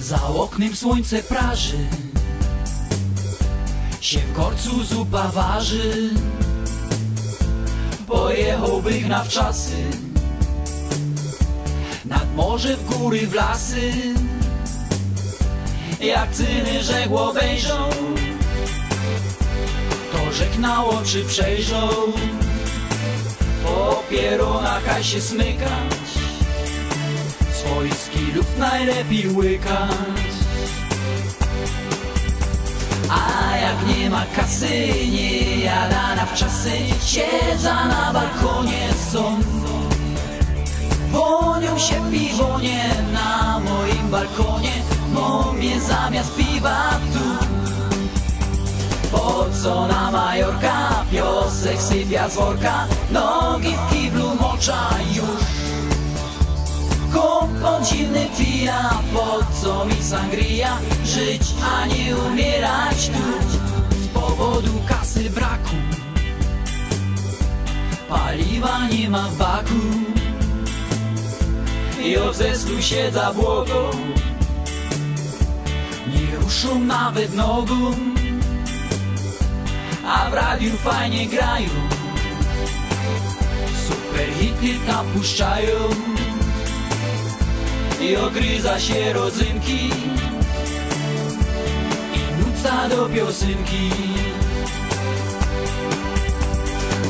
Za oknem słońce praży Się w korcu zupa waży Pojechałbych na wczasy Nad morze w góry w lasy Jak cyny żegło wejrzą To na oczy przejrzą. Po pieronach się smykać. Swojski lub najlepiej łykać. A jak nie ma kasy, nie jada na wczasy. Siedza na balkonie są Wonią się piwonie na moim balkonie Zamiast piwa tu. Po co na Majorka? Piosek sypia z worka. Nogi w kiblu mocza już. Kompon zimny pija, po co mi sangria? Żyć, a nie umierać tu. Z powodu kasy braku. Paliwa nie ma w baku. I od zeslu siedza błogo Ruszą nawet nogą A w radiu fajnie grają Super hity tam puszczają i ogryza się rodzynki i nuca do piosenki.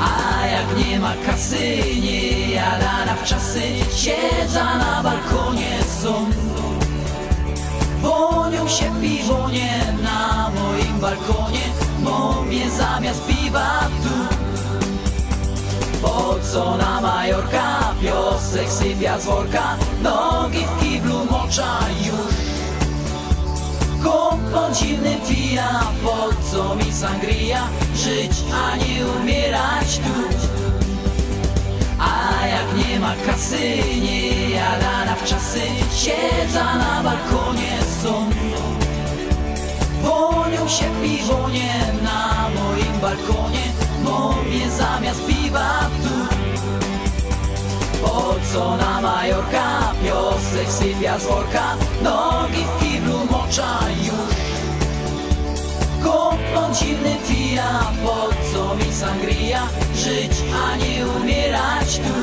A jak nie ma kasy, nie jada na wczasy, siedza moim balkonie, momie zamiast piwa tu. Po co na Majorka piosek sypia z worka? Nogi w kiblu mocza już. Kompon zimny pija Po co mi sangria? Żyć, a nie umierać tu. A jak nie ma kasy Nie jada na wczasy. Siedza na balkonie są Wonią się piwonie na moim balkonie. Momie zamiast piwa tu. Po co na Majorka? Piosek sypia z worka. Nogi w kiblu mocza już. Kompon zimny pija, po co mi sangria? Żyć, a nie umierać tu